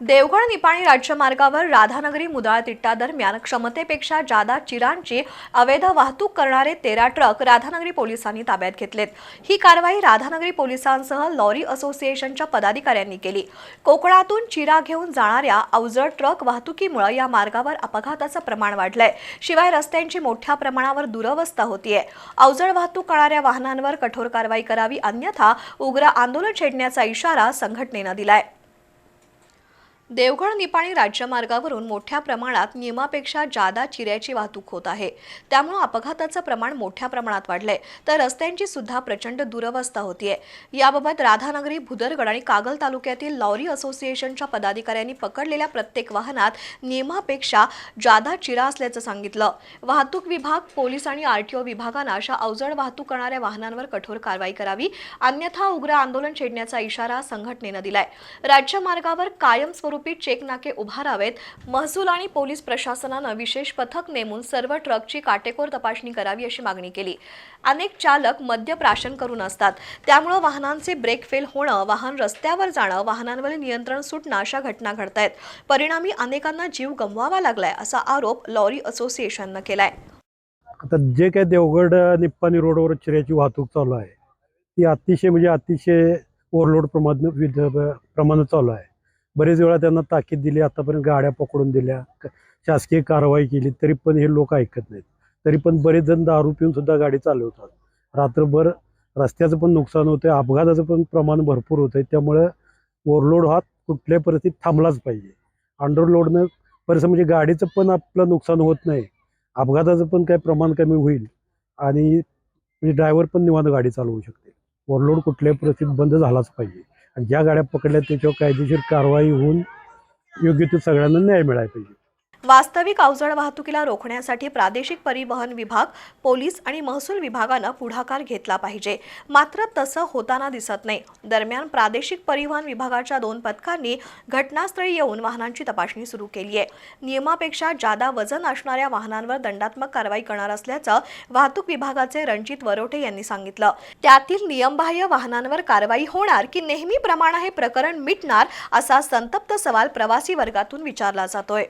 देवगड निपाणी राज्यमार्गावर राधानगरी मुदळा तिट्टा दरम्यान क्षमतेपेक्षा जादा चिरांची अवैध वाहतूक करणारे तेरा ट्रक राधानगरी पोलिसांनी ताब्यात घेतलेत. ही कारवाई राधानगरी पोलिसांसह लॉरी असोसिएशनच्या पदाधिकाऱ्यांनी केली. कोकणातून चिरा घेऊन जाणाऱ्या अवजड ट्रक वाहतुकीमुळे या मार्गावर अपघाताचं प्रमाण वाढलंय. शिवाय रस्त्यांची मोठ्या प्रमाणावर दुरवस्था होतीये. अवजड वाहतूक करणाऱ्या वाहनांवर कठोर कारवाई करावी अन्यथा उग्र आंदोलन छेडण्याचा इशारा संघटनेनं दिलाय. देवगड निपाणी राज्यमार्गावरून मोठ्या प्रमाणात नियमापेक्षा जादा चिऱ्याची वाहतूक होत आहे. त्यामुळे अपघाताचं प्रमाण मोठ्या प्रमाणात वाढलंय. तर रस्त्यांची सुद्धा प्रचंड दुरवस्था होतीये. याबाबत राधानगरी भुदरगड आणि कागल तालुक्यातील लॉरी असोसिएशनच्या पदाधिकाऱ्यांनी पकडलेल्या प्रत्येक वाहनात नियमापेक्षा जादा चिरा असल्याचं सांगितलं. वाहतूक विभाग पोलीस आणि आरटीओ विभागानं अशा अवजड वाहतूक करणाऱ्या वाहनांवर कठोर कारवाई करावी अन्यथा उग्र आंदोलन छेडण्याचा इशारा संघटनेनं दिलाय. राज्यमार्गावर कायमस्वरूपी चेक नाके उभारावेत. महसूल आणि पोलीस प्रशासनानं विशेष पथक नेमून सर्व ट्रकची काटेकोर तपासणी करावी अशी मागणी केली. अनेक चालक मद्य प्राशन करून असतात. त्यामुळं वाहनांचे ब्रेक फेल होणं वाहन रस्त्यावर जाणं वाहनांवर नियंत्रण सुटणं अशा घटना घडतायत. परिणामी अनेकांना जीव गमवावा लागलाय असा आरोप लॉरी असोसिएशननं केलाय. आता जे काय देवगड निप्पाणी रोडवर चिऱ्याची वाहतूक चालू आहे ती अतिशय म्हणजे अतिशय ओव्हरलोड प्रमाण प्रमाणात चालू आहे. बरेच वेळा त्यांना ताकीद दिली आतापर्यंत गाड्या पकडून दिल्या क- शासकीय कारवाई केली तरी पण हे लोक ऐकत नाहीत. तरी पण बरेच जण दारू पिऊन सुद्धा गाडी चालवतात. रात्रभर रस्त्याचं पण नुकसान होतं अपघाताचं पण प्रमाण भरपूर होतं त्यामुळं ओव्हरलोड हा कुठल्याही परिस्थितीत थांबलाच पाहिजे. अंडरलोडनं परिसर म्हणजे गाडीचं पण आपलं नुकसान होत नाही अपघाताचं पण काही प्रमाण कमी होईल आणि म्हणजे ड्रायव्हर पण निवांत गाडी चालवू शकते ओव्हरलोड कुठल्याही परिस्थितीत बंद झालाच पाहिजे. आणि ज्या गाड्या पकडल्या त्याच्यावर कायदेशीर कारवाई होऊन योग्य ते सगळ्यांना न्याय मिळायला पाहिजे. वास्तविक अवजड वाहतुकीला रोखण्यासाठी प्रादेशिक परिवहन विभाग पोलीस आणि महसूल विभागानं पुढाकार घेतला पाहिजे. मात्र तसं होताना दिसत नाही. दरम्यान प्रादेशिक परिवहन विभागाच्या दोन पथकांनी घटनास्थळी येऊन वाहनांची तपासणी सुरू केली आहे. नियमापेक्षा जादा वजन असणाऱ्या वाहनांवर दंडात्मक कारवाई करणार असल्याचं वाहतूक विभागाचे रणजित वरोटे यांनी सांगितलं. त्यातील नियमबाह्य वाहनांवर कारवाई होणार की नेहमीप्रमाणे हे प्रकरण मिटणार असा संतप्त सवाल प्रवासी वर्गातून विचारला जातोय.